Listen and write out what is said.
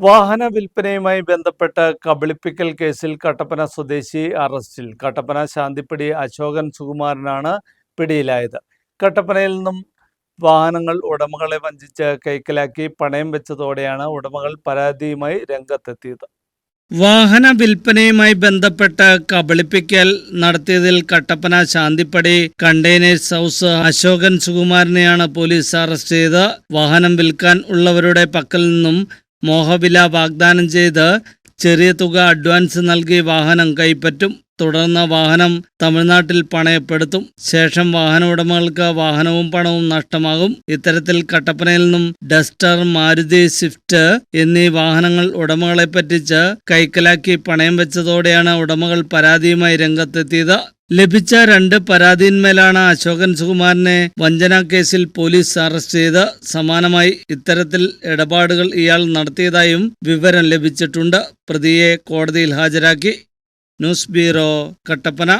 വാഹന വിൽപ്പനയുമായി ബന്ധപ്പെട്ട കബളിപ്പിക്കൽ കേസിൽ കട്ടപ്പന സ്വദേശി അറസ്റ്റിൽ. കട്ടപ്പന ശാന്തിപ്പടി അശോകൻ സുകുമാരനാണ് പിടിയിലായത്. കട്ടപ്പനയിൽ നിന്നും വാഹനങ്ങൾ ഉടമകളെ വഞ്ചിച്ച് കൈക്കലാക്കി പണയം വെച്ചതോടെയാണ് ഉടമകൾ പരാതിയുമായി രംഗത്തെത്തിയത്. വാഹന വിൽപ്പനയുമായി ബന്ധപ്പെട്ട കബളിപ്പിക്കൽ നടത്തിയതിൽ കട്ടപ്പന ശാന്തിപ്പടി കണ്ടെയ്നേഴ്സ് ഹൗസ് അശോകൻ സുകുമാരനെയാണ് പോലീസ് അറസ്റ്റ് ചെയ്ത് വാഹനം വിൽക്കാൻ ഉള്ളവരുടെ പക്കൽ നിന്നും മോഹവില വാഗ്ദാനം ചെയ്ത് ചെറിയ തുക അഡ്വാൻസ് നൽകി വാഹനം കൈപ്പറ്റും. തുടർന്ന് വാഹനം തമിഴ്നാട്ടിൽ പണയപ്പെടുത്തും. ശേഷം വാഹന ഉടമകൾക്ക് വാഹനവും പണവും നഷ്ടമാകും. ഇത്തരത്തിൽ കട്ടപ്പനയിൽ നിന്നും ഡസ്റ്റർ മാരുതി സ്വിഫ്റ്റ് എന്നീ വാഹനങ്ങൾ ഉടമകളെ പറ്റിച്ച് കൈക്കലാക്കി പണയം വെച്ചതോടെയാണ് ഉടമകൾ പരാതിയുമായി രംഗത്തെത്തിയത്. ലഭിച്ച രണ്ട് പരാതിന്മേലാണ് അശോകൻ സുകുമാരനെ വഞ്ചനാ കേസിൽ പോലീസ് അറസ്റ്റ് ചെയ്ത് സമാനമായി ഇത്തരത്തിൽ ഇടപാടുകൾ ഇയാൾ നടത്തിയതായും വിവരം ലഭിച്ചിട്ടുണ്ട്. പ്രതിയെ കോടതിയിൽ ഹാജരാക്കി. News bureau Kattappana.